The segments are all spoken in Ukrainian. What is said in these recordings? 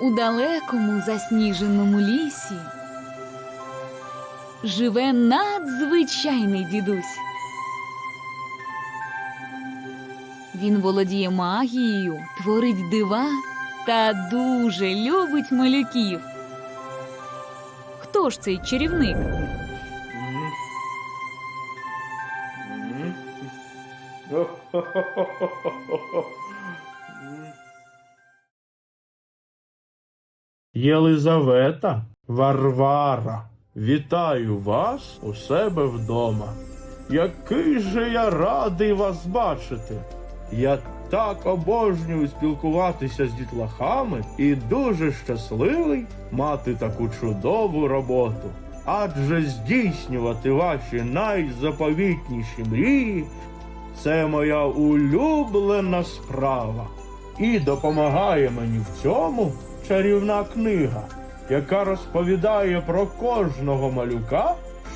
У далекому засніженому лісі живе надзвичайний дідусь. Він володіє магією, творить дива та дуже любить малюків. Хто ж цей чарівник? Єлизавета Варвара, вітаю вас у себе вдома. Який же я радий вас бачити. Я так обожнюю спілкуватися з дітлахами і дуже щасливий мати таку чудову роботу. Адже здійснювати ваші найзаповітніші мрії це моя улюблена справа. І допомагає мені в цьому чарівна книга, яка розповідає про кожного малюка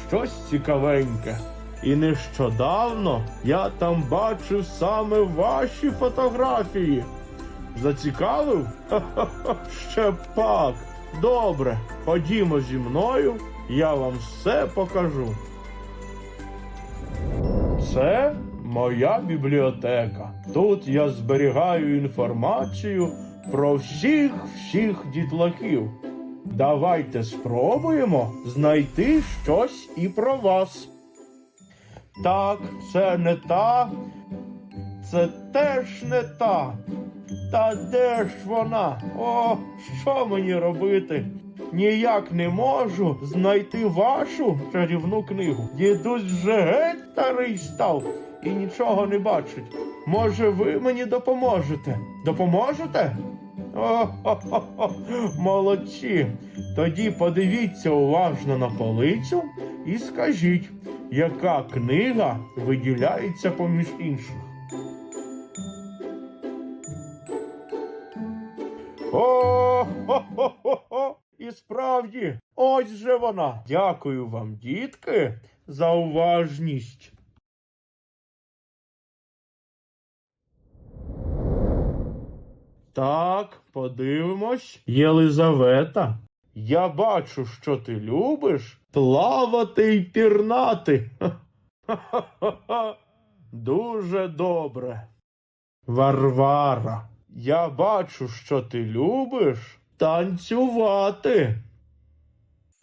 щось цікавеньке. І нещодавно я там бачив саме ваші фотографії. Зацікавив? Ха-ха-ха, Ще пак. Добре, ходімо зі мною, я вам все покажу. Це моя бібліотека. Тут я зберігаю інформацію про всіх всіх дітлахів. Давайте спробуємо знайти щось і про вас. Так, це не та, це теж не та. Та де ж вона? О, що мені робити? Ніяк не можу знайти вашу чарівну книгу. Дідусь вже геть старий став і нічого не бачить. Може, ви мені допоможете? Допоможете? О-хо-хо-хо, молодці. Тоді подивіться уважно на полицю і скажіть, яка книга виділяється поміж інших. О-хо-хо-хо! І справді, ось же вона. Дякую вам, дітки, за уважність. Так, подивимось. Єлизавета, я бачу, що ти любиш плавати й пірнати. Ха-ха-ха-ха. Дуже добре. Варвара, я бачу, що ти любиш танцювати.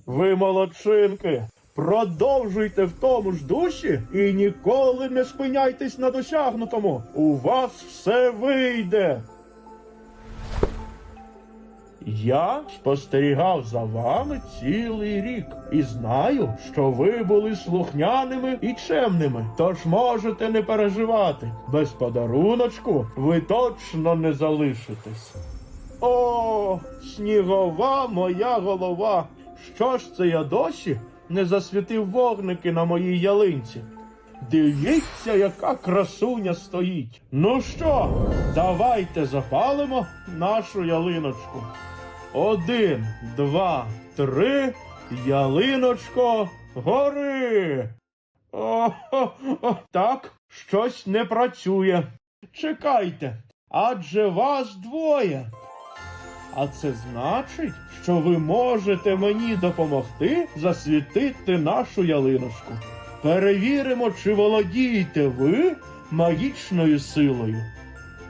Ви молодчинки, продовжуйте в тому ж душі і ніколи не спиняйтесь на досягнутому. У вас все вийде. Я спостерігав за вами цілий рік і знаю, що ви були слухняними і чемними. Тож можете не переживати. Без подаруночку ви точно не залишитесь. О, снігова моя голова. Що ж це я досі не засвітив вогники на моїй ялинці? Дивіться, яка красуня стоїть. Ну що, давайте запалимо нашу ялиночку. Один, два, три, ялиночко, гори. О, о, о, так, щось не працює. Чекайте, адже вас двоє. А це значить, що ви можете мені допомогти засвітити нашу ялиночку. Перевіримо, чи володієте ви магічною силою.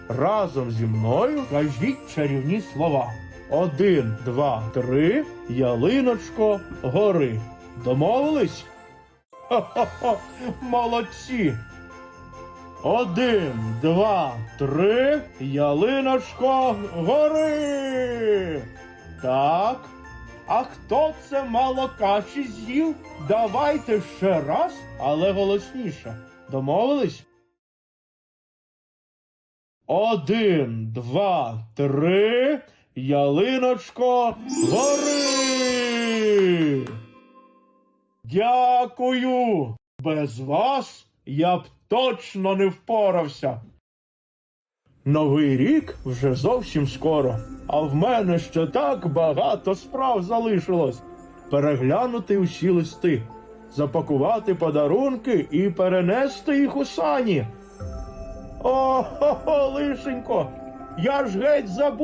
Разом зі мною кажіть чарівні слова. Один, два, три, ялиночко, гори. Домовились? Хо-хо-хо, молодці. Один, два, три, ялиночко, гори. Так. А хто це мало каші з'їв? Давайте ще раз, але голосніше. Домовились? Один, два, три, ялиночко, гори. Дякую. Без вас я б точно не впорався. Новий рік вже зовсім скоро, а в мене ще так багато справ залишилось. Переглянути усі листи, запакувати подарунки і перенести їх у сані. О, лишенько, я ж геть забув.